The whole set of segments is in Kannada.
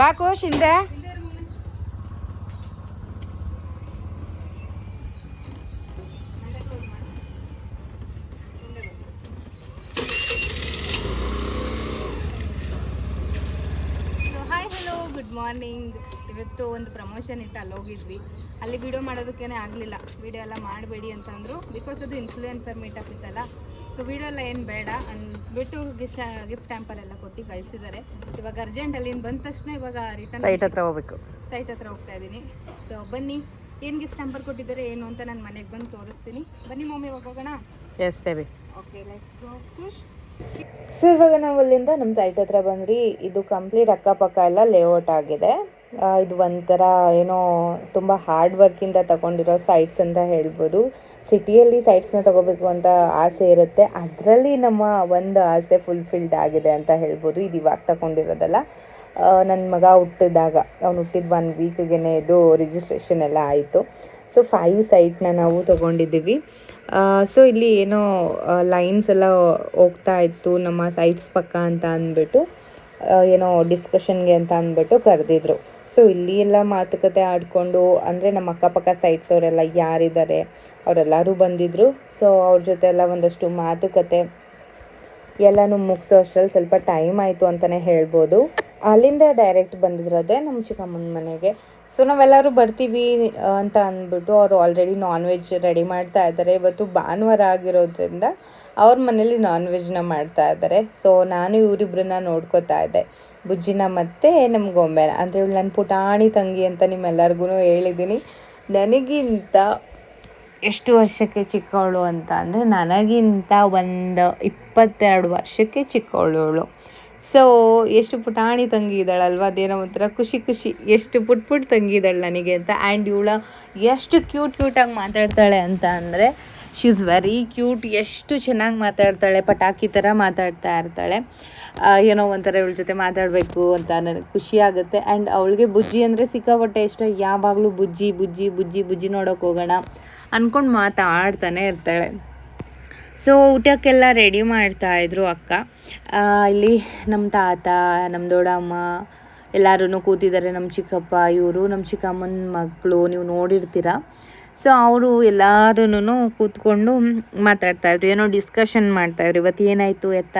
బాకోష్ ఇందా మార్నింగ్ ಇವತ್ತು ಒಂದು ಪ್ರಮೋಷನ್ ಇತ್ತು ಅಲ್ಲಿ ಹೋಗಿದ್ವಿ. ಅಲ್ಲಿ ವಿಡಿಯೋ ಮಾಡೋದಕ್ಕೇನೆ ಆಗಲಿಲ್ಲ. ವಿಡಿಯೋ ಎಲ್ಲ ಮಾಡಬೇಡಿ ಅಂತಂದರು ಬಿಕಾಸ್ ಅದು ಇನ್ಫ್ಲೂಯೆನ್ಸರ್ ಮೀಟಪ್ ಇತ್ತಲ್ಲ ಸೊ ವಿಡಿಯೋ ಎಲ್ಲ ಏನು ಬೇಡ ಅಂದ್ಬಿಟ್ಟು ಗಿಫ್ಟ್ ಗಿಫ್ಟ್ ಟ್ಯಾಂಪರ್ ಎಲ್ಲ ಕೊಟ್ಟು ಕಳಿಸಿದ್ದಾರೆ. ಇವಾಗ ಅರ್ಜೆಂಟ್ ಅಲ್ಲಿ ಬಂದ ತಕ್ಷಣ ಇವಾಗ ರಿಟರ್ನ್ ಸೈಟ್ ಹತ್ರ ಹೋಗ್ಬೇಕು. ಸೈಟ್ ಹತ್ರ ಹೋಗ್ತಾ ಇದ್ದೀನಿ ಸೊ ಬನ್ನಿ ಏನು ಗಿಫ್ಟ್ ಟ್ಯಾಂಪರ್ ಕೊಟ್ಟಿದ್ದಾರೆ ಏನು ಅಂತ ನಾನು ಮನೆಗೆ ಬಂದು ತೋರಿಸ್ತೀನಿ. ಬನ್ನಿ ಮಮ್ಮಿ ಇವಾಗ ಹೋಗೋಣ? Yes baby okay let's go Khush so ಇವಾಗ ನಾವು ಅಲ್ಲಿಂದ ನಮ್ಮ ಸೈಟ್ ಹತ್ರ ಬಂದ್ರಿ ಇದು ಕಂಪ್ಲೀಟ್ ಅಕ್ಕಪಕ್ಕ ಎಲ್ಲ ಲೇಔಟ್ ಆಗಿದೆ. ಇದು ಒಂಥರ ಏನೋ ತುಂಬ ಹಾರ್ಡ್ ವರ್ಕಿಂದ ತಗೊಂಡಿರೋ ಸೈಟ್ಸ್ ಅಂತ ಹೇಳ್ಬೋದು. ಸಿಟಿಯಲ್ಲಿ ಸೈಟ್ಸ್ನ ತಗೋಬೇಕು ಅಂತ ಆಸೆ ಇರುತ್ತೆ. ಅದರಲ್ಲಿ ನಮ್ಮ ಒಂದು ಆಸೆ ಫುಲ್ಫಿಲ್ಡ್ ಆಗಿದೆ ಅಂತ ಹೇಳ್ಬೋದು. ಇದು ಇವಾಗ ತಗೊಂಡಿರೋದಲ್ಲ. ನನ್ನ ಮಗ ಹುಟ್ಟಿದಾಗ ಅವ್ನು ಹುಟ್ಟಿದ ಒನ್ ವೀಕ್ಗೆ ಇದು ರಿಜಿಸ್ಟ್ರೇಷನ್ ಎಲ್ಲ ಆಯಿತು. ಸೊ ಫೈವ್ ಸೈಟ್ನ ನಾವು ತೊಗೊಂಡಿದ್ದೀವಿ. ಸೊ ಇಲ್ಲಿ ಏನೋ ಲೈನ್ಸ್ ಎಲ್ಲ ಹೋಗ್ತಾ ಇತ್ತು ನಮ್ಮ ಸೈಟ್ಸ್ ಪಕ್ಕ ಅಂತ ಅಂದ್ಬಿಟ್ಟು ಏನೋ ಡಿಸ್ಕಷನ್ಗೆ ಅಂತ ಅಂದ್ಬಿಟ್ಟು ಕರೆದಿದ್ರು. ಸೊ ಇಲ್ಲಿ ಎಲ್ಲ ಮಾತುಕತೆ ಆಡಿಕೊಂಡು, ಅಂದರೆ ನಮ್ಮ ಅಕ್ಕಪಕ್ಕ ಸೈಟ್ಸ್ ಅವರೆಲ್ಲ ಯಾರಿದ್ದಾರೆ, ಅವರೆಲ್ಲರೂ ಬಂದಿದ್ದರು ಸೊ ಅವ್ರ ಜೊತೆ ಎಲ್ಲ ಒಂದಷ್ಟು ಮಾತುಕತೆ ಎಲ್ಲನೂ ಮುಗಿಸೋ ಅಷ್ಟರಲ್ಲಿ ಸ್ವಲ್ಪ ಟೈಮ್ ಆಯಿತು ಅಂತಲೇ ಹೇಳ್ಬೋದು. ಅಲ್ಲಿಂದ ಡೈರೆಕ್ಟ್ ಬಂದಿದ್ರದೇ ನಮ್ಮ ಚಿಕ್ಕಮ್ಮನ ಮನೆಗೆ. ಸೊ ನಾವೆಲ್ಲರೂ ಬರ್ತೀವಿ ಅಂತ ಅಂದ್ಬಿಟ್ಟು ಅವರು ಆಲ್ರೆಡಿ ನಾನ್ ವೆಜ್ ರೆಡಿ ಮಾಡ್ತಾ ಇದ್ದಾರೆ. ಇವತ್ತು ಭಾನುವಾರ ಆಗಿರೋದ್ರಿಂದ ಅವ್ರ ಮನೇಲಿ ನಾನ್ ವೆಜ್ನ ಮಾಡ್ತಾ ಇದ್ದಾರೆ. ಸೊ ನಾನು ಇವರಿಬ್ಬರನ್ನ ನೋಡ್ಕೋತಾ ಇದ್ದೆ. ಬುಜ್ಜಿನ ಮತ್ತು ನಮ್ಮ ಗೊಂಬೆನ ಅಂದರೆ ಇವಳು ನನ್ನ ಪುಟಾಣಿ ತಂಗಿ ಅಂತ ನಿಮ್ಮೆಲ್ಲರಿಗೂ ಹೇಳಿದ್ದೀನಿ. ನನಗಿಂತ ಎಷ್ಟು ವರ್ಷಕ್ಕೆ ಚಿಕ್ಕವಳು ಅಂತ ಅಂದರೆ ನನಗಿಂತ ಒಂದು ಇಪ್ಪತ್ತೆರಡು ವರ್ಷಕ್ಕೆ ಚಿಕ್ಕವಳು ಸೊ ಎಷ್ಟು ಪುಟಾಣಿ ತಂಗಿ ಇದ್ದಾಳಲ್ವ ಅದೇನೋ ಒಂಥರ ಖುಷಿ ಖುಷಿ. ಎಷ್ಟು ಪುಟ್ ಪುಟ್ ತಂಗಿ ಇದ್ದಾಳೆ ನನಗೆ ಅಂತ. ಆ್ಯಂಡ್ ಇವಳ ಎಷ್ಟು ಕ್ಯೂಟ್ ಕ್ಯೂಟಾಗಿ ಮಾತಾಡ್ತಾಳೆ ಅಂತ ಅಂದರೆ ಶಿ ಇಸ್ ವೆರಿ ಕ್ಯೂಟ್ ಎಷ್ಟು ಚೆನ್ನಾಗಿ ಮಾತಾಡ್ತಾಳೆ, ಪಟಾಕಿ ಥರ ಮಾತಾಡ್ತಾ ಇರ್ತಾಳೆ. ಏನೋ ಒಂಥರ ಇವಳ ಜೊತೆ ಮಾತಾಡಬೇಕು ಅಂತ ನನಗೆ ಖುಷಿ ಆಗುತ್ತೆ. ಆ್ಯಂಡ್ ಅವಳಿಗೆ ಬುಜ್ಜಿ ಅಂದರೆ ಸಿಕ್ಕಾಪಟ್ಟೆ ಇಷ್ಟ. ಯಾವಾಗಲೂ ಬುಜ್ಜಿ ಬುಜ್ಜಿ ಬುಜ್ಜಿ ಬುಜ್ಜಿ ನೋಡೋಕೆ ಹೋಗೋಣ ಅಂದ್ಕೊಂಡು ಮಾತಾಡ್ತಾನೆ ಇರ್ತಾಳೆ. ಸೊ ಊಟಕ್ಕೆಲ್ಲ ರೆಡಿ ಮಾಡ್ತಾ ಇದ್ರು ಅಕ್ಕ. ಇಲ್ಲಿ ನಮ್ಮ ತಾತ ನಮ್ಮ ದೊಡ್ಡಮ್ಮ ಎಲ್ಲರೂ ಕೂತಿದ್ದಾರೆ. ನಮ್ಮ ಚಿಕ್ಕಪ್ಪ, ಇವರು ನಮ್ಮ ಚಿಕ್ಕಮ್ಮನ ಮಕ್ಕಳು ನೀವು ನೋಡಿರ್ತೀರ? ಸೊ ಅವರು ಎಲ್ಲರೂ ಕೂತ್ಕೊಂಡು ಮಾತಾಡ್ತಾ ಇದ್ರು. ಏನೋ ಡಿಸ್ಕಷನ್ ಮಾಡ್ತಾಯಿದ್ರು ಇವತ್ತು ಏನಾಯಿತು ಎತ್ತ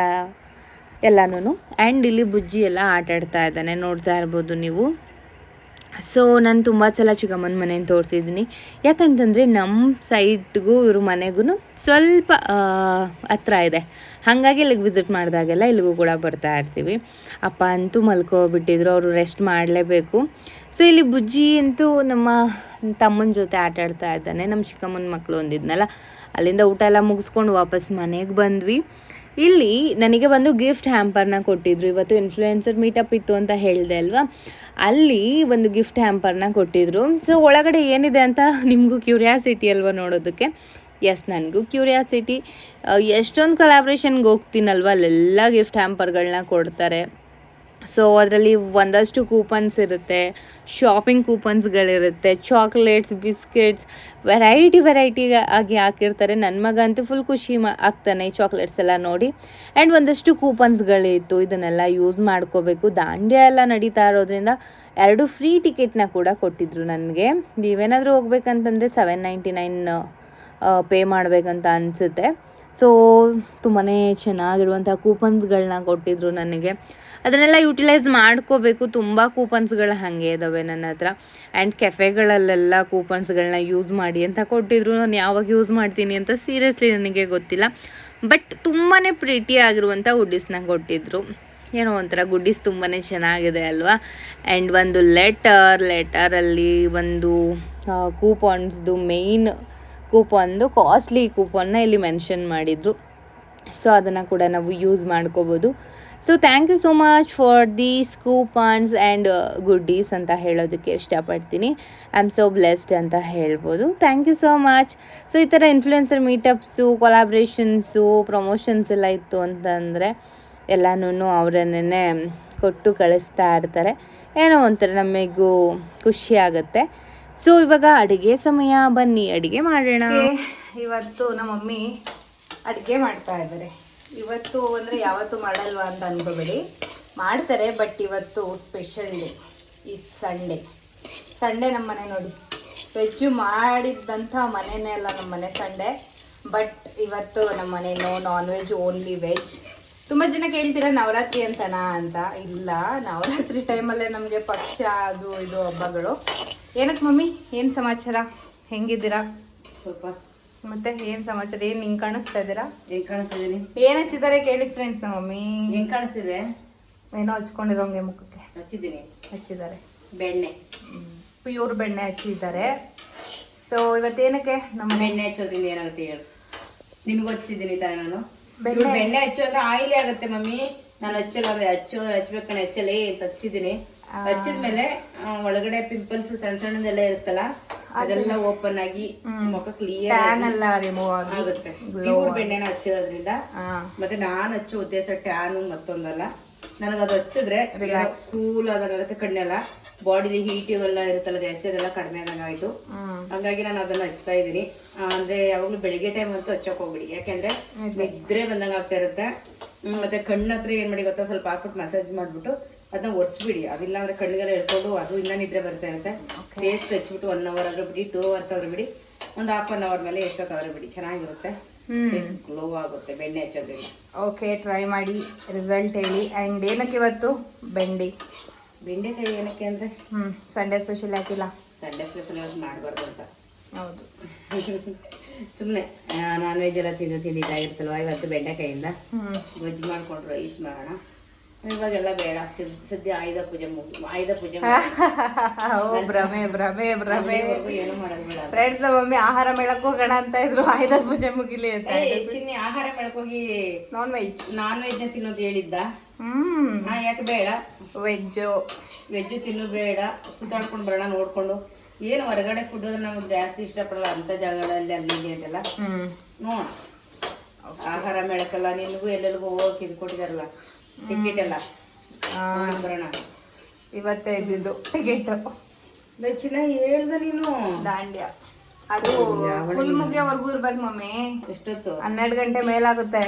ಎಲ್ಲನೂ ಆ್ಯಂಡ್ ಇಲ್ಲಿ ಬುಜ್ಜಿ ಎಲ್ಲ ಆಟಾಡ್ತಾ ಇದ್ದಾನೆ. ನೋಡ್ತಾ ಇರ್ಬೋದು ನೀವು. ಸೊ ನಾನು ತುಂಬ ಸಲ ಚಿಕ್ಕಮ್ಮನ ಮನೆಯನ್ನು ತೋರಿಸಿದ್ದೀನಿ. ಯಾಕಂತಂದರೆ ನಮ್ಮ ಸೈಟ್ಗೂ ಇವ್ರ ಮನೆಗೂ ಸ್ವಲ್ಪ ಹತ್ರ ಇದೆ. ಹಾಗಾಗಿ ಇಲ್ಲಿಗೆ ವಿಸಿಟ್ ಮಾಡಿದಾಗೆಲ್ಲ ಇಲ್ಲಿಗೂ ಕೂಡ ಬರ್ತಾ ಇರ್ತೀವಿ. ಅಪ್ಪ ಅಂತೂ ಮಲ್ಕೋಬಿಟ್ಟಿದ್ರು, ಅವರು ರೆಸ್ಟ್ ಮಾಡಲೇಬೇಕು. ಸೊ ಇಲ್ಲಿ ಬುಜ್ಜಿ ಅಂತೂ ನಮ್ಮ ತಮ್ಮನ ಜೊತೆ ಆಟ ಆಡ್ತಾ ಇದ್ದಾನೆ. ನಮ್ಮ ಚಿಕ್ಕಮ್ಮನ ಮಕ್ಕಳು ಒಂದಿದ್ನಲ್ಲ, ಅಲ್ಲಿಂದ ಊಟ ಎಲ್ಲ ಮುಗಿಸ್ಕೊಂಡು ವಾಪಸ್ ಮನೆಗೆ ಬಂದ್ವಿ. ಇಲ್ಲಿ ನನಗೆ ಒಂದು ಗಿಫ್ಟ್ ಹ್ಯಾಂಪರ್ನ ಕೊಟ್ಟಿದ್ರು. ಇವತ್ತು ಇನ್ಫ್ಲೂಯೆನ್ಸರ್ ಮೀಟಪ್ ಇತ್ತು ಅಂತ ಹೇಳಿದೆ ಅಲ್ವಾ? ಅಲ್ಲಿ ಒಂದು ಗಿಫ್ಟ್ ಹ್ಯಾಂಪರ್ನ ಕೊಟ್ಟಿದ್ರು. ಸೊ ಒಳಗಡೆ ಏನಿದೆ ಅಂತ ನಿಮಗೂ ಕ್ಯೂರಿಯಾಸಿಟಿ ಅಲ್ವಾ ನೋಡೋದಕ್ಕೆ? ಎಸ್ ನನಗೂ ಕ್ಯೂರಿಯಾಸಿಟಿ ಎಷ್ಟೊಂದು ಕೊಲಾಬ್ರೇಷನ್ಗೆ ಹೋಗ್ತೀನಲ್ವ? ಅಲ್ಲೆಲ್ಲ ಗಿಫ್ಟ್ ಹ್ಯಾಂಪರ್ಗಳನ್ನ ಕೊಡ್ತಾರೆ. ಸೊ ಅದರಲ್ಲಿ ಒಂದಷ್ಟು ಕೂಪನ್ಸ್ ಇರುತ್ತೆ. ಶಾಪಿಂಗ್ ಕೂಪನ್ಸ್ಗಳಿರುತ್ತೆ ಚಾಕ್ಲೇಟ್ಸ್ ಬಿಸ್ಕೆಟ್ಸ್ ವೆರೈಟಿ ವೆರೈಟಿ ಆಗಿ ಹಾಕಿರ್ತಾರೆ. ನನ್ನ ಮಗ ಅಂತೂ ಫುಲ್ ಖುಷಿ ಮಾ ಆಗ್ತಾನೆ ಈ ಚಾಕ್ಲೇಟ್ಸ್ ಎಲ್ಲ ನೋಡಿ. ಆ್ಯಂಡ್ ಒಂದಷ್ಟು ಕೂಪನ್ಸ್ಗಳಿತ್ತು ಇದನ್ನೆಲ್ಲ ಯೂಸ್ ಮಾಡ್ಕೋಬೇಕು. ದಾಂಡ್ಯ ಎಲ್ಲ ನಡೀತಾ ಇರೋದ್ರಿಂದ ಎರಡು ಫ್ರೀ ಟಿಕೆಟ್ನ ಕೂಡ ಕೊಟ್ಟಿದ್ರು ನನಗೆ. ನೀವೇನಾದರೂ ಹೋಗ್ಬೇಕಂತಂದರೆ ಸೆವೆನ್ ನೈಂಟಿ ನೈನ್ ಪೇ ಮಾಡಬೇಕಂತ ಅನಿಸುತ್ತೆ. ಸೊ ತುಂಬಾ ಚೆನ್ನಾಗಿರುವಂಥ ಕೂಪನ್ಸ್ಗಳನ್ನ ಕೊಟ್ಟಿದ್ರು ನನಗೆ. ಅದನ್ನೆಲ್ಲ ಯುಟಿಲೈಸ್ ಮಾಡ್ಕೋಬೇಕು. ತುಂಬ ಕೂಪನ್ಸ್ಗಳು ಹಾಗೆ ಇದ್ದಾವೆ ನನ್ನ ಹತ್ರ. ಆ್ಯಂಡ್ ಕೆಫೆಗಳಲ್ಲೆಲ್ಲ ಕೂಪನ್ಸ್ಗಳನ್ನ ಯೂಸ್ ಮಾಡಿ ಅಂತ ಕೊಟ್ಟಿದ್ರು. ನಾನು ಯಾವಾಗ ಯೂಸ್ ಮಾಡ್ತೀನಿ ಅಂತ ಸೀರಿಯಸ್ಲಿ ನನಗೆ ಗೊತ್ತಿಲ್ಲ. ಬಟ್ ತುಂಬಾ ಪ್ರೀಟಿ ಆಗಿರುವಂಥ ಹುಡ್ಡಿಸ್ನ ಕೊಟ್ಟಿದ್ರು. ಏನೋ ಒಂಥರ ಗುಡ್ಡಿಸ್ ತುಂಬಾ ಚೆನ್ನಾಗಿದೆ ಅಲ್ವಾ? ಆ್ಯಂಡ್ ಒಂದು ಲೆಟರ್ ಲೆಟರಲ್ಲಿ ಒಂದು ಕೂಪನ್ಸ್ದು ಮೇಯ್ನ್ ಕೂಪನ್ದು ಕಾಸ್ಟ್ಲಿ ಕೂಪನ್ನ ಇಲ್ಲಿ ಮೆನ್ಷನ್ ಮಾಡಿದರು. ಸೊ ಅದನ್ನು ಕೂಡ ನಾವು ಯೂಸ್ ಮಾಡ್ಕೋಬೋದು. So thank you so much for these coupons and goodies ಅಂತ ಹೇಳೋದಕ್ಕೆ ಇಷ್ಟಪಡ್ತೀನಿ. ಐ ಆಮ್ ಸೋ ಬ್ಲೆಸ್ಡ್ ಅಂತ ಹೇಳ್ಬೋದು. Thank you so much so ಈ ಥರ ಇನ್ಫ್ಲುಯೆನ್ಸರ್ ಮೀಟಪ್ಸು ಕೊಲಾಬ್ರೇಷನ್ಸು ಪ್ರಮೋಷನ್ಸ್ ಎಲ್ಲ ಇತ್ತು ಅಂತಂದರೆ ಎಲ್ಲನೂ ಅವರನ್ನೇ ಕೊಟ್ಟು ಕಳಿಸ್ತಾ ಇರ್ತಾರೆ. ಏನೋ ಒಂಥರ ನಮಗೂ ಖುಷಿ ಆಗುತ್ತೆ. ಸೊ ಇವಾಗ ಅಡುಗೆ ಸಮಯ. ಬನ್ನಿ, ಅಡುಗೆ ಮಾಡೋಣ. ಇವತ್ತು ನಮ್ಮ ಮಮ್ಮಿ ಅಡುಗೆ ಮಾಡ್ತಾ ಇದ್ದಾರೆ. ಇವತ್ತು ಅಂದರೆ ಯಾವತ್ತು ಮಾಡಲ್ವಾ ಅಂತ ಅನ್ಕೋಬೇಡಿ. ಮಾಡ್ತಾರೆ, ಬಟ್ ಇವತ್ತು ಸ್ಪೆಷಲ್ ಡೇ ಈ ಸಂಡೇ ಸಂಡೇ ನಮ್ಮ ಮನೆ ನೋಡಿ. ವೆಜ್ಜು ಮಾಡಿದ್ದಂಥ ಮನೆನೇ ಅಲ್ಲ ನಮ್ಮ ಮನೆ ಸಂಡೇ ಬಟ್ ಇವತ್ತು ನಮ್ಮ ಮನೆ no non veg only veg ತುಂಬ ಜನ ಕೇಳ್ತೀರಾ, ನವರಾತ್ರಿ ಅಂತನಾ ಅಂತ? ಇಲ್ಲ, ನವರಾತ್ರಿ ಟೈಮಲ್ಲೇ ನಮಗೆ ಪಕ್ಷ, ಅದು, ಇದು, ಹಬ್ಬಗಳು. ಏನಕ್ಕೆ ಮಮ್ಮಿ? ಏನು ಸಮಾಚಾರ? ಹೆಂಗಿದ್ದೀರಾ? ಸ್ವಲ್ಪ ಮತ್ತೆ ಏನ್ ಸಮಾಚಾರ? ಏನ್ ನಿಂಗ್ ಕಾಣಿಸ್ತಾ ಇದೀರಾ? ಏನ್ ಕಾಣಿಸ್ತಿದೀನಿ? ಏನ್ ಹಚ್ಚಿದ್ದಾರೆ ಕೇಳಿ ಫ್ರೆಂಡ್ಸ್ ನಮ್ಮ ಮಮ್ಮಿ ಹೆಂಗ್ ಕಾಣಿಸ್ತಿದೆ? ಏನೋ ಹಚ್ಕೊಂಡಿರೋಂಗೆ ಮುಖಕ್ಕೆ. ಹಚ್ಚಿದ್ದೀನಿ. ಹಚ್ಚಿದ್ದಾರೆ. ಬೆಣ್ಣೆ. ಪ್ಯೂರ್ ಬೆಣ್ಣೆ ಹಚ್ಚಿದ್ದಾರೆ. ಸೊ ಇವತ್ತೇನಕ್ಕೆ ನಮ್ಮ ಬೆಣ್ಣೆ ಹಚ್ಚೋದ್ರಿಂದ ಏನಾಗುತ್ತೆ ಹೇಳು. ನಿನ್ಗ ಹಚ್ಚಿದೀನಿ ತಾನೆ ನಾನು. ಬೆಣ್ಣೆ- ಹಚ್ಚೋದ್ರೆ ಬೆಣ್ಣೆ ಹಚ್ಚು ಅಂದ್ರೆ ಆಯಿಲಿ ಆಗುತ್ತೆ ಮಮ್ಮಿ. ನಾನು ಹಚ್ಚಲ್ಲ ಹಚ್ಚೋ ಹಚ್ಬೇಕಣ್ಣ ಹಚ್ಚಲೇ ಅಂತ ಹಚ್ಚಿದ್ದೀನಿ. ಆ. ಹಚ್ಚಿದ್ಮೇಲೆ ಒಳಗಡೆ ಪಿಂಪಲ್ಸ್ ಸಣ್ಣ ಸಣ್ಣದೆಲ್ಲ ಇರುತ್ತಲ್ಲ ಅದೆಲ್ಲ ಓಪನ್ ಆಗಿ ಮುಖ ಕ್ಲಿಯರ್ ಟ್ಯಾನ್ ಎಲ್ಲ ರಿಮೂವ್ ಆಗಿ ಆಗುತ್ತೆ. ಪ್ಯೂರ್ ಬೆಣ್ಣೆನ ಹಚ್ಚಿರೋದ್ರಿಂದ ಮತ್ತೆ ನಾನು ಹಚ್ಚೋ ಉದ್ದೇಶ ಟ್ಯಾನು ಮತ್ತೊಂದಲ್ಲ. ನನಗೆ ಅದು ಹಚ್ಚಿದ್ರೆ. ಕೂಲ್ ಆದಂಗಾಗುತ್ತೆ ಕಣ್ಣೆಲ್ಲ. ಬಾಡಿಲಿ ಹೀಟ್ ಇವೆಲ್ಲ ಇರುತ್ತಲ್ಲ ಜಾಸ್ತಿ ಅದೆಲ್ಲ ಕಡಿಮೆ ಆದಂಗೆ ಆಯ್ತು ಹಂಗಾಗಿ ನಾನು ಅದನ್ನ ಹಚ್ತಾ ಇದ್ದೀನಿ. ಅಂದ್ರೆ ಯಾವಾಗ್ಲೂ ಬೆಳಿಗ್ಗೆ ಟೈಮ್ ಅಂತೂ ಹಚ್ಚಕ್ ಹೋಗ್ಬಿಡಿ. ಯಾಕೆಂದ್ರೆ ನಿದ್ರೆ ಬಂದಂಗ ಆಗ್ತಾ ಇರುತ್ತೆ ಮತ್ತೆ ಕಣ್ಣತ್ರ ಏನ್ ಮಾಡಿ ಗೊತ್ತಾ? ಸ್ವಲ್ಪ ಹಾಕ್ಬಿಟ್ಟು ಮಸಾಜ್ ಮಾಡ್ಬಿಟ್ಟು ಅದನ್ನ ಒರೆಸ್ಬಿಡಿ. ಅದಿಲ್ಲ ಅಂದ್ರೆ ಕಣ್ಣಿಗೆಲ್ಲ ಹೇಳ್ಕೊಂಡು ಅದು ಇನ್ನ ನಿದ್ರೆ ಬರ್ತಾ ಇರುತ್ತೆ. ಪೇಸ್ಟ್ ಹಚ್ಬಿಟ್ಟು ಒನ್ ಅವರ್ ಆದ್ರೂ ಬಿಡಿ ಟೂ ಅವರ್ಸ್ ಆದ್ರೂ ಬಿಡಿ. ಒಂದು ಹಾಫ್ ಅನ್ ಅವರ್ ಮೇಲೆ ಎಷ್ಟೊತ್ತಾದ್ರೂ ಬಿಡಿ. ಚೆನ್ನಾಗಿರುತ್ತೆ. ಗ್ಲೋ ಆಗುತ್ತೆ ಬೆಣ್ಣೆ ಹಚ್ಚೋದ್ರಿಂದ. ಓಕೆ ಟ್ರೈ ಮಾಡಿ. ರಿಸಲ್ಟ್ ಹೇಳಿ. ಆ್ಯಂಡ್ ಏನಕ್ಕೆ ಇವತ್ತು? ಬೆಂಡಿ. ಬೆಂಡೆಕಾಯಿ ಏನಕ್ಕೆ ಅಂದ್ರೆ? ಹ್ಞೂ ಸಂಡೇ ಸ್ಪೆಷಲ್ ಹಾಕಿಲ್ಲ. ಸಂಡೇ ಸ್ಪೆಷಲ್ ಮಾಡಬಾರ್ದು ಅಂತ. ಹೌದು. ಸುಮ್ಮನೆ ನಾನ್ ವೆಜ್ ಎಲ್ಲ ತಿಂದು ತಿಂದಿದ್ದಾಗಿರ್ತಲ್ವ? ಇವತ್ತು ಬೆಂಡೆಕಾಯಿಂದ. ಗೊಜ್ಜು ಮಾಡ್ಕೊಂಡು ರೈಸ್ ಮಾಡೋಣ. ಇವಾಗೆಲ್ಲ ಬೇಡ. ಸದ್- ಸದ್ಯ ಆಯುಧ ಪೂಜೆ ಮುಗಿ ಆಯುಧ ಪೂಜೆ ಭ್ರಮೆ ಭ್ರಮೆ ಭ್ರಮೆ. ಏನು ಮಾಡೋದು ಬೇಡ ಫ್ರೆಂಡ್ಸ್ ನಮ್ಮ ಮಮ್ಮಿ ಆಹಾರ ಮೇಳಕ್ಕೆ ಹೋಗೋಣ ಅಂತ ಇದ್ರು. ಆಯುಧ ಪೂಜೆ ಮುಗಿಲಿ ಅಂತ ಚಿನ್ನಿ ಆಹಾರ ಬೆಳಕೋಗಿ ನಾನ್ ವೆಜ್ ನಾನ್ ವೆಜ್ ತಿನ್ನೋದು ಹೇಳಿದ್ದ. ಹ್ಮ್. ನಾ ಯಾಕೆ ಬೇಡ? ವೆಜ್ ವೆಜ್ ತಿನ್ನು ಬೇಡ. ಸುತ್ತಾಡ್ಕೊಂಡು ಬರೋಣ ನೋಡ್ಕೊಂಡು. ಏನು ಹೊರಗಡೆ ಫುಡ್ ನಮ್ಗೆ ಜಾಸ್ತಿ ಇಷ್ಟಪಡಲ್ಲ. ಅಂತ ಜಾಗಗಳಲ್ಲಿ ಅಲ್ಲಿ ಇಲ್ಲಿ ಅಂತೆಲ್ಲ. ಹ್ಮ್. ನೋಡ. ಆಹಾರ ಮೇಳಕ್ಕೆಲ್ಲ ನಿನ್ಗೂ ಎಲ್ಲೆಲ್ಗೂ ಹೋಗಕ್ಕೆ ಇದು ಕೊಟ್ಟಿದಾರಲ್ಲ. ಟಿಕೆಟ್ ಎಲ್ಲ. ಬರೋಣ. ಇವತ್ತೇ ಇದ್ದಿದ್ದು ಟಿಕೆಟ್ ಚಿನ್ನ ಹೇಳ್ದ ನೀನು. ದಾಂಡ್ಯ. ಅದು ಫುಲ್ ಮುಗಿಯೋವರೆಗೂ ಇರ್ಬೇಕು ಮಮ್ಮಿ. ಎಷ್ಟೊತ್ತು? ಹನ್ನೆರಡು ಗಂಟೆ ಮೇಲಾಗುತ್ತೆ.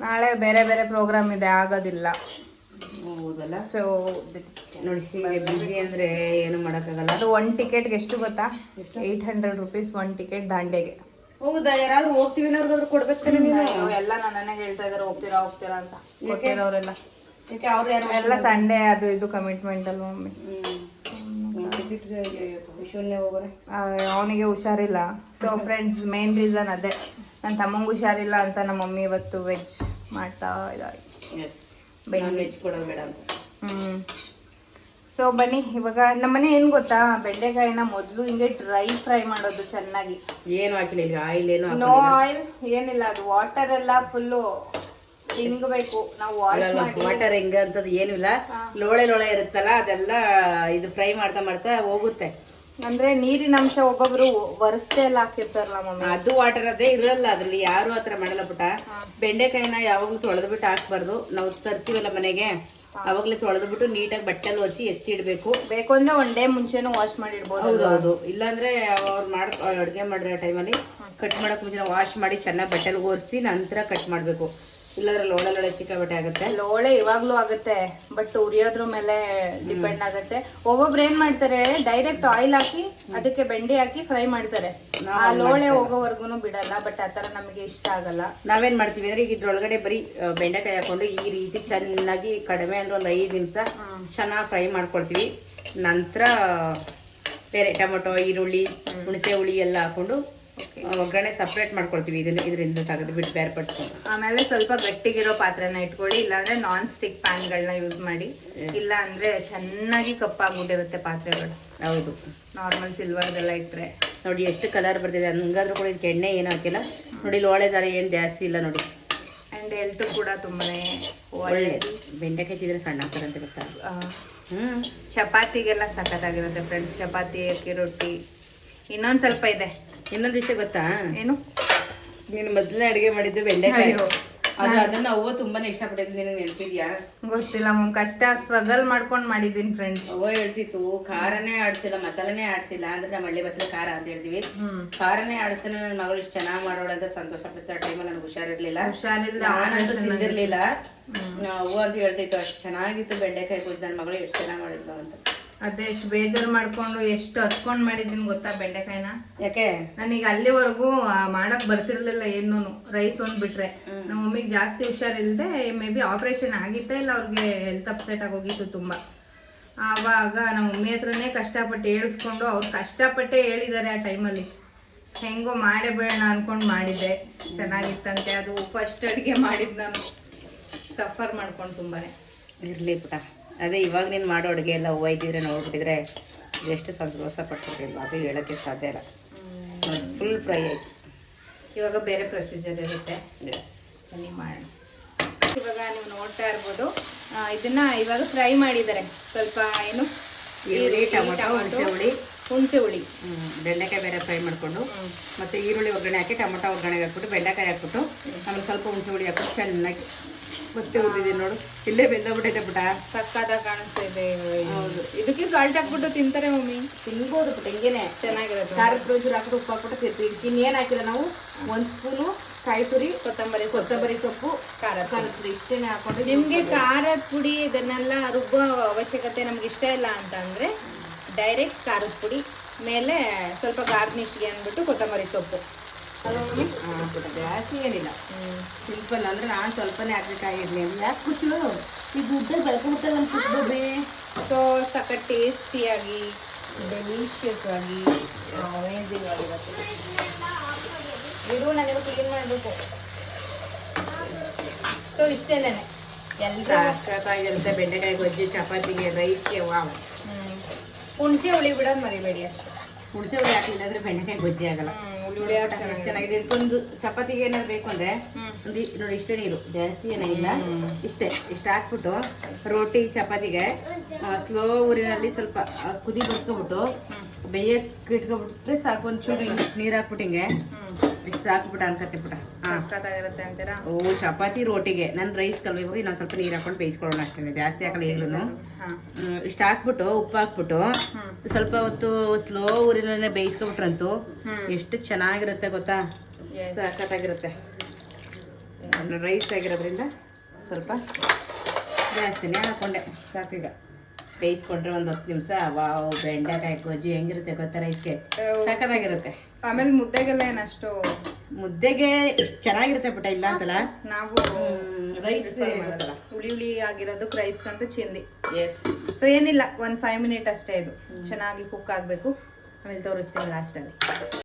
ನಾಳೆ ಬೇರೆ ಬೇರೆ ಪ್ರೋಗ್ರಾಮ್ ಇದೆ ಆಗೋದಿಲ್ಲ. ಹೌದಲ್ಲ? ಸೊ ನೋಡಿ ಬಿಸಿ ಅಂದ್ರೆ ಏನು ಮಾಡೋಕ್ಕಾಗಲ್ಲ. ಅದು ಒನ್ ಟಿಕೆಟ್ಗೆ ಎಷ್ಟು ಗೊತ್ತಾ? Eight hundred rupees one ticket ದಾಂಡ್ಯಗೆ. ಹೌದಾ ಯಾರಾದ್ರೂ ಹೋಗ್ತೀವಿ ಅನ್ನೋರ್ಗಾದ್ರೂ ಕೊಡ್ಬೇಕು ತಾನೆ ನೀನು. ಅಯ್ಯೋ, ಎಲ್ಲ ನನ್ನನ್ನೇ ಹೇಳ್ತಾ ಇದಾರೆ ಹೋಗ್ತೀರಾ ಹೋಗ್ತೀರಾ ಅಂತ. ಕೊಟ್ಟಿರೋರೆಲ್ಲ. ಯಾಕೆ ಅವ್ರು ಯಾರು ಎಲ್ಲ ಸಂಡೇ ಅದು ಇದು ಕಮಿಟ್ಮೆಂಟ್ ಅಲ್ವಾ ಮಮ್ಮಿ? ಶೂನ್ಯ ಹೋಗೋಣ ಅವನಿಗೆ ಹುಷಾರಿಲ್ಲ. ಸೊ ಫ್ರೆಂಡ್ಸ್ ಮೇನ್ ರೀಸನ್ ಅದೇ. ನನ್ನ ತಮ್ಮಂಗೆ ಹುಷಾರಿಲ್ಲ ಅಂತ ನಮ್ಮ ಮಮ್ಮಿ ಇವತ್ತು ವೆಜ್ ಮಾಡ್ತಾ ಇದ್ದಾರೆ. ಎಸ್ ಬೆಣ್ಣೆ. ವೆಜ್ ಕೊಡೋದು ಬೇಡ ಅಂತ. ಹ್ಞೂ ಸೊ ಬನ್ನಿ ಇವಾಗ ನಮ್ಮನೆ ಏನು ಗೊತ್ತಾ? ಬೆಂಡೆಕಾಯಿನ ಮೊದ್ಲು ಹಿಂಗೆ ಡ್ರೈ ಫ್ರೈ ಮಾಡೋದು ಚೆನ್ನಾಗಿ. ಏನು ಹಾಕಿಲ್ಲ ಇಲ್ಲಿ ಆಯಿಲ್ ಏನು ನೋ ಆಯಿಲ್ ಏನಿಲ್ಲ ಅದು ವಾಟರ್ ಎಲ್ಲ ಫುಲ್ಲು ಹಿಂಗಬೇಕು ನಾವು ವಾಶ್ ಮಾಡಿ. ವಾಟರ್ ಹೆಂಗ ಅಂತದ್ ಏನಿಲ್ಲ. ಇಲ್ಲ ಲೋಳೆ ಲೋಳೆ ಇರುತ್ತಲ್ಲ ಅದೆಲ್ಲ ಇದು ಫ್ರೈ ಮಾಡ್ತಾ ಮಾಡ್ತಾ ಹೋಗುತ್ತೆ. ಅಂದ್ರೆ ನೀರಿನ ಅಂಶ ಒಬ್ಬೊಬ್ರು ಒರೆಸ್ತೆ ಎಲ್ಲ ಹಾಕಿರ್ತಾರಲ್ಲ ಮಮ್ಮಿ? ಅದು ವಾಟರ್ ಅದೇ ಇರಲ್ಲ ಅದ್ರಲ್ಲಿ ಯಾರು ಆತರ ಮಾಡಲ್ಲ ಪುಟ. ಬೆಂಡೆಕಾಯಿನ ಯಾವಾಗ್ಲೂ ತೊಳೆದು ಬಿಟ್ಟು ಹಾಕ್ಬಾರ್ದು. ನಾವು ತರ್ತೀವಲ್ಲ ಮನೆಗೆ ಅವಾಗ್ಲೇ ತೊಳೆದು ಬಿಟ್ಟು ನೀಟಾಗಿ ಬಟ್ಟೆಲ್ ಹಚ್ಚಿ ಎತ್ತಿ ಇಡ್ಬೇಕು ಬೇಕು ಅಂದ್ರೆ ಒನ್ ಡೇ ಮುಂಚೆನೂ ವಾಶ್ ಮಾಡಿಡ್ಬೋದು ಹೌದು ಹೌದು ಇಲ್ಲಾಂದ್ರೆ ಅವ್ರು ಮಾಡ್ ಅಡ್ಗೆ ಮಾಡಿರೋ ಟೈಮಲ್ಲಿ ಕಟ್ ಮಾಡಕ್ ಮುಂಚೆ ವಾಶ್ ಮಾಡಿ ಚೆನ್ನಾಗಿ ಬಟ್ಟೆಲ್ ಒರೆಸಿ ನಂತರ ಕಟ್ ಮಾಡಬೇಕು. ಇಲ್ಲಾಂದ್ರೆ ಲೋಳೆ ಲೋಳೆ ಸಿಕ್ಕಾಬಟ್ಟೆ ಆಗುತ್ತೆ. ಲೋಳೆ ಇವಾಗ್ಲೂ ಆಗುತ್ತೆ ಬಟ್ ಉರಿಯೋದ್ರ ಮೇಲೆ ಡಿಪೆಂಡ್ ಆಗುತ್ತೆ. ಒಬ್ಬೊಬ್ರು ಏನ್ ಮಾಡ್ತಾರೆ ಡೈರೆಕ್ಟ್ ಆಯಿಲ್ ಹಾಕಿ ಅದಕ್ಕೆ ಬೆಂಡಿ ಹಾಕಿ ಫ್ರೈ ಮಾಡ್ತಾರೆ. ಆ ಲೋಳೆ ಹೋಗೋವರ್ಗುನು ಬಿಡಲ್ಲ ಬಟ್ ಆತರ ನಮಗೆ ಇಷ್ಟ ಆಗಲ್ಲ. ನಾವೇನ್ ಮಾಡ್ತೀವಿ ಅಂದ್ರೆ ಈಗ ಇದ್ರೊಳಗಡೆ ಬರೀ ಬೆಂಡೆಕಾಯಿ ಹಾಕೊಂಡು ಈ ರೀತಿ ಚೆನ್ನಾಗಿ ಕಡಿಮೆ ಅಂದ್ರೆ ಒಂದ್ ಐದು ನಿಮಿಷ ಚೆನ್ನಾಗಿ ಫ್ರೈ ಮಾಡ್ಕೊಳ್ತೀವಿ ನಂತರ ಬೇರೆ ಟೊಮೊಟೊ ಈರುಳ್ಳಿ ಹುಣಸೆ ಹುಳಿ ಎಲ್ಲ ಹಾಕೊಂಡು ಒಗ್ಗರಣೆ ಸಪ್ರೇಟ್ ಮಾಡ್ಕೊಳ್ತೀವಿ. ಇದನ್ನ ಇದರಿಂದ ತೆಗೆದು ಬಿಟ್ಟು ಬೇರೆ ಪಡಿಸ್ಕೊಂಡು ಆಮೇಲೆ ಸ್ವಲ್ಪ ಗಟ್ಟಿಗಿರೋ ಪಾತ್ರೆನ ಇಟ್ಕೊಳ್ಳಿ ಇಲ್ಲಾಂದ್ರೆ ನಾನ್ ಸ್ಟಿಕ್ ಪ್ಯಾನ್ಗಳನ್ನ ಯೂಸ್ ಮಾಡಿ. ಇಲ್ಲ ಅಂದ್ರೆ ಚೆನ್ನಾಗಿ ಕಪ್ಪಾಗ್ಬಿಟ್ಟಿರುತ್ತೆ ಪಾತ್ರೆಗಳು. ಹೌದು. ನಾರ್ಮಲ್ ಸಿಲ್ವರ್ದೆಲ್ಲ ಇಟ್ಟರೆ ನೋಡಿ ಎಷ್ಟು ಕಲರ್ ಬರ್ತಿದೆ. ಹಂಗಾದ್ರೂ ಕೂಡ ಇದಕ್ಕೆ ಎಣ್ಣೆ ಏನು ಹಾಕಿಲ್ಲ. ನೋಡಿ ಲೋಳೆ ದಾರ ಏನು ಜಾಸ್ತಿ ಇಲ್ಲ ನೋಡಿ. ಆ್ಯಂಡ್ ಹೆಲ್ತ್ ಕೂಡ ತುಂಬಾನೇ ಒಳ್ಳೆಯದು ಬೆಂಡೆಕಾಯಿ ತಿಂದರೆ ಸಣ್ಣ ಆಗ್ತಾರಂತೆ ಅಂತ ಗೊತ್ತಾ? ಹ್ಮ್. ಚಪಾತಿಗೆಲ್ಲ ಸಖತ್ತಾಗಿರುತ್ತೆ ಫ್ರೆಂಡ್ಸ್ ಚಪಾತಿ ಅಕ್ಕಿ ರೊಟ್ಟಿ. ಇನ್ನೊಂದ್ ಸ್ವಲ್ಪ ಇದೆ. ಇನ್ನೊಂದು ವಿಷಯ ಗೊತ್ತಾ? ಏನು? ನೀನು ಮೊದಲನೇ ಅಡುಗೆ ಮಾಡಿದ್ದು ಬೆಂಡೆಕಾಯಿ. ಅಯ್ಯೋ. ಅದು ಅದನ್ನ ಅವ್ವ ತುಂಬಾನೇ ಇಷ್ಟಪಟ್ಟಿದ್ದು ನಿನಗೆ ನೆನಪಿದ್ಯಾ? ಗೊತ್ತಿಲ್ಲ ಮಮ್ ಕಷ್ಟ ಸ್ಟ್ರಗಲ್ ಮಾಡ್ಕೊಂಡು ಮಾಡಿದ್ದೀನಿ ಫ್ರೆಂಡ್ಸ್ ಅವ್ವ ಹೇಳ್ತಿತ್ತು ಖಾರನೇ ಆಡ್ಸಿಲ್ಲ ಮಸಾಲೆನೇ ಆಡ್ಸಿಲ್ಲ ಅಂದ್ರೆ ನಮ್ಮ ಹಳ್ಳಿ ಬಸ್ಸಲ್ಲಿ ಖಾರ ಅಂತ ಹೇಳ್ತೀವಿ. ಹ್ಮ್. ಖಾರನೇ ಆಡಿಸ್ತಾನೆ ನನ್ನ ಮಗಳು ಇಷ್ಟು ಚೆನ್ನಾಗಿ ಮಾಡೋಳು ಅಂತ ಸಂತೋಷ ಪಡ್ತಾ ಟೈಮಲ್ಲಿ ನನಗೆ ಹುಷಾರಿರ್ಲಿಲ್ಲ. ಹುಷಾರಿಲ್ಲ ನಾನಂತೂ ತಿಂದಿರ್ಲಿಲ್ಲ. ಅವ್ವ ಅಂತ ಹೇಳ್ತಿತ್ತು ಅಷ್ಟು ಚೆನ್ನಾಗಿತ್ತು ಬೆಂಡೆಕಾಯಿ ಕುಯ್ದು ನನ್ನ ಮಗಳು ಎಷ್ಟು ಚೆನ್ನಾಗಿ ಮಾಡಿದ್ಲು ಅಂತ. ಅದೇ ಎಷ್ಟು ಬೇಜಾರು ಮಾಡ್ಕೊಂಡು ಎಷ್ಟು ಹಚ್ಕೊಂಡ್ ಮಾಡಿದ್ದೀನಿ ಗೊತ್ತಾ ಬೆಂಡೆಕಾಯಿನ? ಯಾಕೆ? ನನಗೆ ಅಲ್ಲಿವರೆಗೂ ಮಾಡಕ್ ಬರ್ತಿರ್ಲಿಲ್ಲ ಏನು ರೈಸ್ ಒಂದ್ ಬಿಟ್ರೆ. ನಮ್ಮ ಮಮ್ಮಿಗೆ ಜಾಸ್ತಿ ಹುಷಾರಿಲ್ದೆ ಮೇ ಬಿ ಆಪರೇಷನ್ ಆಗಿತ್ತೆ ಇಲ್ಲ ಅವ್ರಿಗೆ ಹೆಲ್ತ್ ಅಪ್ಸೆಟ್ ಆಗೋಗಿತ್ತು ತುಂಬಾ. ಆವಾಗ ನಮ್ಮ ಮಮ್ಮಿ ಹತ್ರನೇ ಕಷ್ಟಪಟ್ಟು ಹೇಳಿಸ್ಕೊಂಡು ಅವ್ರು ಕಷ್ಟಪಟ್ಟೆ ಹೇಳಿದ್ದಾರೆ ಆ ಟೈಮಲ್ಲಿ. ಹೆಂಗೋ ಮಾಡೇ ಬೇಡ ಅನ್ಕೊಂಡು ಮಾಡಿದ್ದೆ. ಚೆನ್ನಾಗಿತ್ತಂತೆ. ಅದು ಫಸ್ಟ್ ಅಡುಗೆ ಮಾಡಿದ್ದು ನಾನು. ಸಫರ್ ಮಾಡ್ಕೊಂಡು ತುಂಬಾನೇ. ಇರ್ಲಿ ಪುಟ ಅದೇ ಇವಾಗ ನೀನು ಮಾಡೋ ಅಡುಗೆ ಎಲ್ಲ ಹೂವು ಇದ್ದಿದ್ರೆ ನೋಡ್ಬಿಟ್ಟಿದ್ರೆ ಎಷ್ಟು ಸಂತೋಷ ಪಡ್ತಿರ್ಲಿಲ್ಲ ಅದು ಹೇಳೋಕ್ಕೆ ಸಾಧ್ಯ ಇಲ್ಲ. ಫುಲ್ ಫ್ರೈ ಆಯಿತು. ಇವಾಗ ಬೇರೆ ಪ್ರೊಸೀಜರ್ ಇರುತ್ತೆ. ಬನ್ನಿ ಮಾಡೋಣ. ಇವಾಗ ನೀವು ನೋಡ್ತಾ ಇರ್ಬೋದು. ಇದನ್ನು ಇವಾಗ ಫ್ರೈ ಮಾಡಿದ್ದಾರೆ. ಸ್ವಲ್ಪ ಏನು ಈರುಳ್ಳಿ ಟೊಮೊಟೊ ಹುಣಸೆ ಹುಳಿ. ಹುಣಸೆ ಹುಳಿ. ಬೆಂಡೆಕಾಯಿ ಬೇರೆ ಫ್ರೈ ಮಾಡಿಕೊಂಡು. ಮತ್ತು ಮತ್ತೆ ಈರುಳ್ಳಿ ಒಗ್ಗರಣೆ ಹಾಕಿ ಟೊಮೊಟೊ ಒಗ್ಗರಣೆಗೆ ಹಾಕ್ಬಿಟ್ಟು ಬೆಂಡೆಕಾಯಿ ಹಾಕ್ಬಿಟ್ಟು ಆಮೇಲೆ ಸ್ವಲ್ಪ ಹುಣಸೆ ಹುಳಿ ಹಾಕ್ಬಿಟ್ಟು ಚೆನ್ನಾಗಿ ಮತ್ತೆ ಉಳಿದಿದ್ದೀನಿ ನೋಡು. ಇಲ್ಲೇ ಬೆಂದೋಗ್ಬಿಟ್ಟೈತೆ ಪುಟ. ಸಕ್ಕದ ಕಾಣಿಸ್ತಾ ಇದೆ ಹೌದು. ಇದಕ್ಕೆ ಸಾಲ್ಟ್ ಹಾಕ್ಬಿಟ್ಟು ತಿಂತಾರೆ ಮಮ್ಮಿ. ತಿನ್ಬೋದು ಪುಟ ಹಿಂಗೇನೆ ಚೆನ್ನಾಗಿರುತ್ತೆ ಖಾರದ ಪುಡಿ ಹಾಕ್ಬಿಟ್ಟು ಉಪ್ಪು ಹಾಕ್ಬಿಟ್ಟು ತಿರ್ತೀವಿ. ಇನ್ನೇನು ಹಾಕಿಲ್ಲ ನಾವು? ಒಂದ್ ಸ್ಪೂನು ಕಾಯಿ ತುರಿ ಕೊತ್ತಂಬರಿ ಕೊತ್ತಂಬರಿ ಸೊಪ್ಪು ಖಾರ ಪುಡಿ. ಖಾರದ ಪುಡಿ. ಇಷ್ಟೇನೆ ಹಾಕೊಂಡು ನಿಮ್ಗೆ ಖಾರದ ಪುಡಿ ಇದನ್ನೆಲ್ಲ ರುಬ್ಬೋ ಅವಶ್ಯಕತೆ ನಮ್ಗೆ ಇಷ್ಟ ಇಲ್ಲ ಅಂತ ಅಂದ್ರೆ ಡೈರೆಕ್ಟ್ ಖಾರದ ಪುಡಿ ಮೇಲೆ ಸ್ವಲ್ಪ ಗಾರ್ನಿಷ್ಗೆ ಅಂದ್ಬಿಟ್ಟು ಕೊತ್ತಂಬರಿ ಸೊಪ್ಪು. ಜಾಸ್ತಿ ಏನಿಲ್ಲ. ಸಿಂಪಲ್ ಅಂದ್ರೆ ನಾನು ಸ್ವಲ್ಪನೇ ಹಾಕ್ಬೇಕಾಗಿರ್ಲಿ ಯಾಕೆ ಖುಷಿ ಈ ದುಡ್ಡ ಬೆಳ್ಕೊಂಡ್ಬಿಟ್ಟಲ್ಲ ನಮ್ಮ ಖುಷಿ ಸೊ ಸಖತ್ ಟೇಸ್ಟಿಯಾಗಿ ಡೆಲಿಷಿಯಸ್ ಆಗಿ ಅಮೇಝಿಂಗ್ ಆಗಿರುತ್ತೆ. ಇದು ನಾನು ಕ್ಲೀನ್ ಮಾಡಬೇಕು. ಸೊ ಇಷ್ಟೇನೆ ಎಲ್ಲ ಸಾಕಾಗಿರುತ್ತೆ ಬೆಂಡೆಕಾಯಿ ಗೊಜ್ಜಿ ಚಪಾತಿಗೆ ರೈಸ್ಗೆ ವಾವ್ ಹುಣಸೆ ಹುಳಿ ಬಿಡೋದು ಮರಿಬೇಡಿ ಅಷ್ಟೇ. ಹುಣಸೆ ಹುಳಿ ಹಾಕಲಿಲ್ಲ ಅಂದ್ರೆ ಬೆಂಡೆಕಾಯಿ ಗೊಜ್ಜಿ ಆಗಲ್ಲ. ಹುಳಿ ಎಷ್ಟು ಚೆನ್ನಾಗಿದೆ. ಇದಕ್ಕೊಂದು ಚಪಾತಿಗೆ ಏನಾದ್ರು ಬೇಕು ಅಂದ್ರೆ ಒಂದು ನೋಡಿ ಇಷ್ಟೇ ನೀರು ಜಾಸ್ತಿ ಏನಿಲ್ಲ ಇಷ್ಟೇ ಇಷ್ಟು ಹಾಕ್ಬಿಟ್ಟು ರೋಟಿ ಚಪಾತಿಗೆ ಸ್ಲೋ ಊರಿನಲ್ಲಿ ಸ್ವಲ್ಪ ಕುದಿ ಬರ್ಸ್ಕೊಬಿಟ್ಟು ಬೇಯಕ್ಕೆ ಇಟ್ಕೊಬಿಟ್ರೆ ಸಾಕು ಒಂದು ಚೂರು ನೀರು ಹಾಕ್ಬಿಟ್ಟು ಹಿಂಗೆ. ಇಷ್ಟು ಸಾಕು ಅನ್ಕತ್ತೆ ಬಿಟ್ಟ ಹಾಂ ಸಖತ್ತಾಗಿರುತ್ತೆ ಅಂತೀರಾ? ಓ ಚಪಾತಿ ರೋಟಿಗೆ. ನಾನು ರೈಸ್ ಕಲ್ವಿ ಹೋಗಿ ಇನ್ನೊಂದು ಸ್ವಲ್ಪ ನೀರು ಹಾಕೊಂಡು ಬೇಯಿಸ್ಕೊಳ್ಳೋಣ ಅಷ್ಟೇ ಜಾಸ್ತಿ ಹಾಕಲ್ಲ ಈಗಲೂ ಇಷ್ಟು ಹಾಕ್ಬಿಟ್ಟು ಉಪ್ಪು ಹಾಕ್ಬಿಟ್ಟು. ಸ್ವಲ್ಪ ಹೊತ್ತು ಸ್ಲೋ ಊರಿನಲ್ಲೇ ಬೇಯಿಸ್ಕೊಬಿಟ್ರಂತೂ ಎಷ್ಟು ಚೆನ್ನಾಗಿರುತ್ತೆ ಗೊತ್ತಾ? ಸಾಕತ್ತಾಗಿರುತ್ತೆ ಸಖತ್ತಾಗಿರುತ್ತೆ. ರೈಸ್ ಆಗಿರೋದ್ರಿಂದ ಸ್ವಲ್ಪ ಜಾಸ್ತಿನೇ ಹಾಕೊಂಡೆ. ಸಾಕೀಗ ಬೇಯಿಸ್ಕೊಂಡ್ರೆ ಒಂದು ಹತ್ತು ನಿಮಿಷ. ವಾವ್ ಬೆಂಡೆಕಾಯಿ ಗೊಜ್ಜಿ ಹೆಂಗಿರುತ್ತೆ ಗೊತ್ತಾ ರೈಸ್ಗೆ? ಹೌದು. ಆಮೇಲೆ ಮುದ್ದೆಗೆಲ್ಲ ಏನಷ್ಟು ಮುದ್ದೆಗೆ ಚೆನ್ನಾಗಿರುತ್ತೆ ಪುಟ ಇಲ್ಲ ಅಂತಲ್ಲ? ನಾವು ರೈಸ್ ಹುಳಿ ಹುಳಿ ಆಗಿರೋದು ರೈಸ್ ಅಂತ ಚಿಂದಿ. ಎಸ್ ಸೊ ಏನಿಲ್ಲ ಒಂದು ಫೈವ್ ಮಿನಿಟ್ ಅಷ್ಟೇ ಇದು. ಚೆನ್ನಾಗಿ ಕುಕ್ ಆಗಬೇಕು. ಆಮೇಲೆ ತೋರಿಸ್ತೀನಿ ಲಾಸ್ಟಲ್ಲಿ